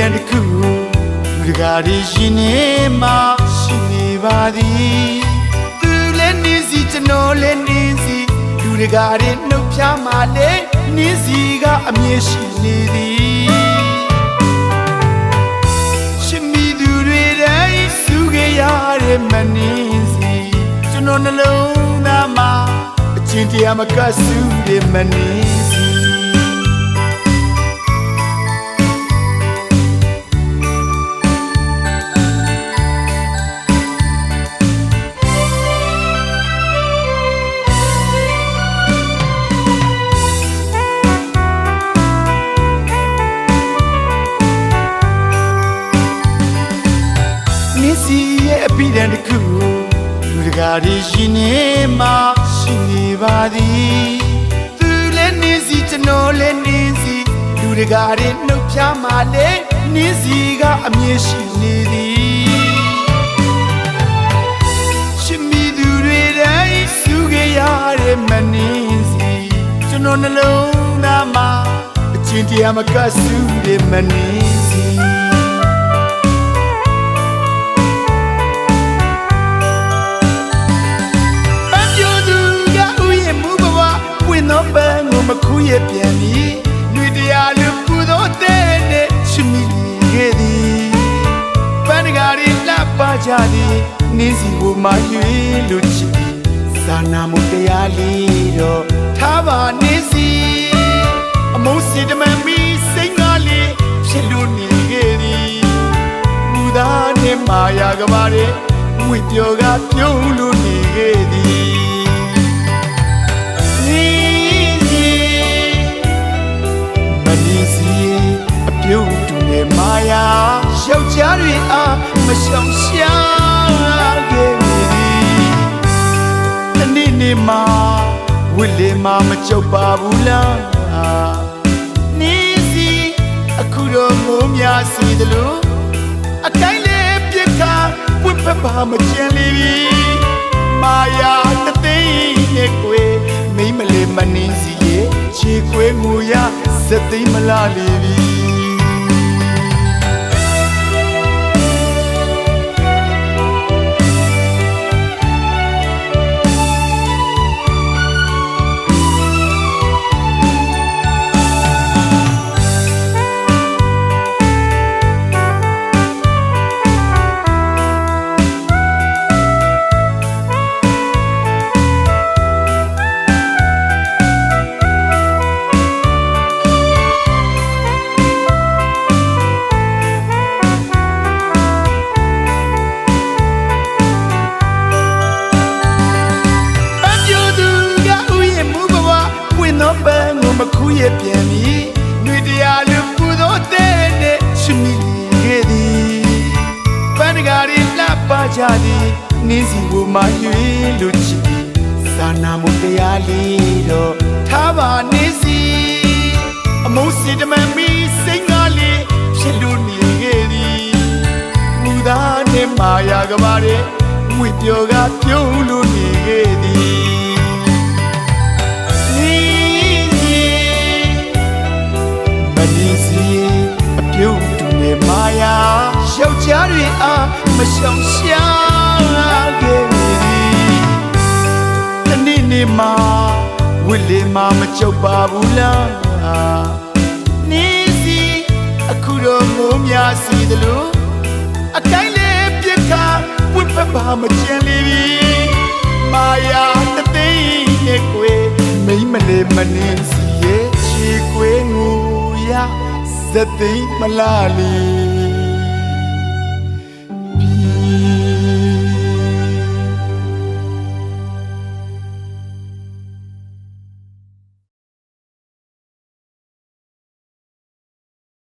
ဒန်တစ်ခုလူတကာတွေရှင်နေမှရှိနေပါသည်သူလည်းနေစီကျွန်တော်လည်းနေစီလူတကာတွေနှုတ်ဖြားမှလည်းနေစီကအမြဲရှိနေသည်ရှင်မီသူတွေတိုင်းစုခဲ့ရတဲ့မနေစီကျွန်တော်နှလုံးသားမှာအချင်းတရားမကဆူတဲ့မနေ လူတကာတွေရှင်နေမှရှိနေပါသည်သူလည်းနေစီကျွန်တော်လည်းနေစီလူတကာတွေနှုတ်ဖြားမှလည်းနေစီကအမြဲရှိနေသည်ရှင်မီသူတွေတိုင်းစုခဲ့ရတဲ့မနေစီကျွန်တော်နှလုံးသားမှာအချင်းတရားမကဆူတဲ့မနေစီ ရဲ့ပြန်ပြီးလူတရားလူပူသောတဲ့နဲ့ချစ်မိခဲ့သည်ပန်းတကားတွေလှပကြသည်နင်းစီကိုမှရွေလူချစ်သည်သာနာမှုတရားလေးတော့ထားပါနင်းစီအမုန်းစီတမန်မီစိတ်ငါလေးဖြစ်လို့နေခဲ့သည်မူသားနဲ့မာယာကပါတဲ့ဝိပြောကပြုံးလို့ နဲ့မာယာယောက်ျားတွေအားမရှောင်ရှားခဲ့သည်တနေ့နေ့မှာဝိလေမှာမကြုတ်ပါဘူးလားနီးစီအခုတော့မိုးများစီသလိုအတိုင်းလေးပြစ်ခါဝစ်ဖက်ပါမကျန်လေပြီမာယာတသိန်းနဲ့ကွယ်မိမ့်မလေးမနှင်းစီရဲ့ခြေခွဲငူရစက်သိမ်းမလာလေပြီပ မခုရဲ့ပြန်ပြီးနှွေတရားလူပူသောတဲ့နဲ့ချစ်မိခဲ့သည်ပန်းတကားတွေလှပကြသည်နင်းစီကိုမှရွေလူချစ်သည်သာနာမှုတရားလေးတော့ထားပါနင်းစီအမုန်းစီတမန်မီစိတ်ငါလေးဖြစ်လို့နေခဲ့သည်မူသားနဲ့မာယာကပါတဲ့ဝိပြောကပြုံးလို့နေခဲ့သည် မရှောင်ရှားခဲ့သည်တနေ့နေ့မှာဝိလေမှာမကြုတ်ပါဘူးလားနီးစီအခုတော့မိုးများစီသလိုအတိုင်းလေးပြစ်ခါဝစ်ဖက်ပါမကျန်လေပြီမာယာတသိန်းနဲ့ကွယ်မိမ့်မလေးမနှင်းစီရဲ့ချီကွေးငူရဇသိမ်းမလာလီ you.